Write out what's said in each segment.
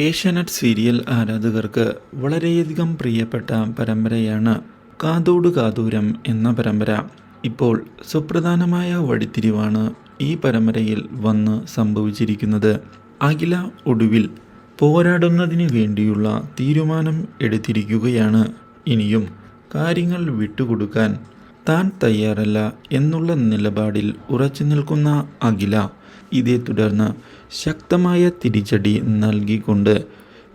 Asianet serial ആരാധകർക്ക് വളരെയധികം പ്രിയപ്പെട്ട പരമ്പരയാണ് കാതോട് കാതൂരം എന്ന പരമ്പര. ഇപ്പോൾ സുപ്രധാനമായ വഴിത്തിരിവാണ് ഈ പരമ്പരയിൽ വന്ന് സംഭവിച്ചിരിക്കുന്നത്. അഖില ഒടുവിൽ പോരാടുന്നതിന് വേണ്ടിയുള്ള തീരുമാനം എടുത്തിരിക്കുകയാണ്. ഇനിയും കാര്യങ്ങൾ വിട്ടുകൊടുക്കാൻ താൻ തയ്യാറല്ല എന്നുള്ള നിലപാടിൽ ഉറച്ചു നിൽക്കുന്ന അഖില ഇതേ തുടർന്ന് ശക്തമായ തിരിച്ചടി നൽകിക്കൊണ്ട്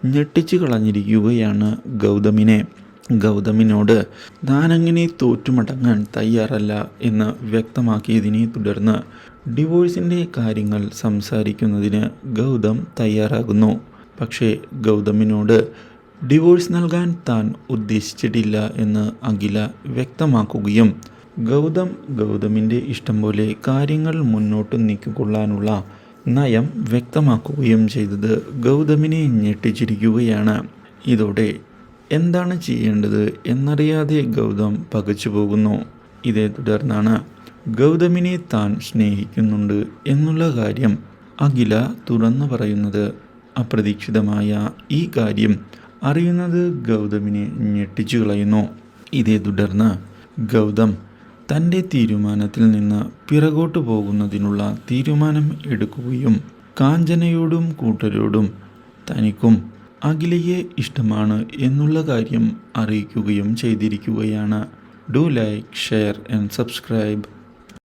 ഞെട്ടിച്ചു കളഞ്ഞിരിക്കുകയാണ് ഗൗതമിനെ. ഗൗതമിനോട് താനങ്ങനെ തോറ്റുമടങ്ങാൻ തയ്യാറല്ല എന്ന് വ്യക്തമാക്കിയതിനെ തുടർന്ന് ഡിവോഴ്സിന്റെ കാര്യങ്ങൾ സംസാരിക്കുന്നതിന് ഗൗതം തയ്യാറാകുന്നു. പക്ഷേ ഗൗതമിനോട് ഡിവോഴ്സ് നൽകാൻ താൻ ഉദ്ദേശിച്ചിട്ടില്ല എന്ന് അഖില വ്യക്തമാക്കുകയും ഗൗതം ഗൗതമിന്റെ ഇഷ്ടം പോലെ കാര്യങ്ങൾ മുന്നോട്ട് നീക്കിക്കൊള്ളാനുള്ള നയം വ്യക്തമാക്കുകയും ചെയ്തത് ഗൗതമിനെ ഞെട്ടിച്ചിരിക്കുകയാണ്. ഇതോടെ എന്താണ് ചെയ്യേണ്ടത് എന്നറിയാതെ ഗൗതം പകച്ചു പോകുന്നു. ഇതേ തുടർന്നാണ് ഗൗതമിനെ താൻ സ്നേഹിക്കുന്നുണ്ട് എന്നുള്ള കാര്യം അഖില തുറന്നു പറയുന്നത്. അപ്രതീക്ഷിതമായ ഈ കാര്യം അറിയുന്നത് ഗൗതമിനെ ഞെട്ടിച്ചു കളയുന്നു. ഇതേ തുടർന്ന് ഗൗതം തന്റെ തീരുമാനത്തിൽ നിന്ന് പിറകോട്ട് പോകുന്നതിനുള്ള തീരുമാനം എടുക്കുകയും കാഞ്ചനയോടും കൂട്ടരോടും തനിക്കും അഖിലയെ ഇഷ്ടമാണ് എന്നുള്ള കാര്യം അറിയിക്കുകയും ചെയ്തിരിക്കുകയാണ്. Do like share and subscribe.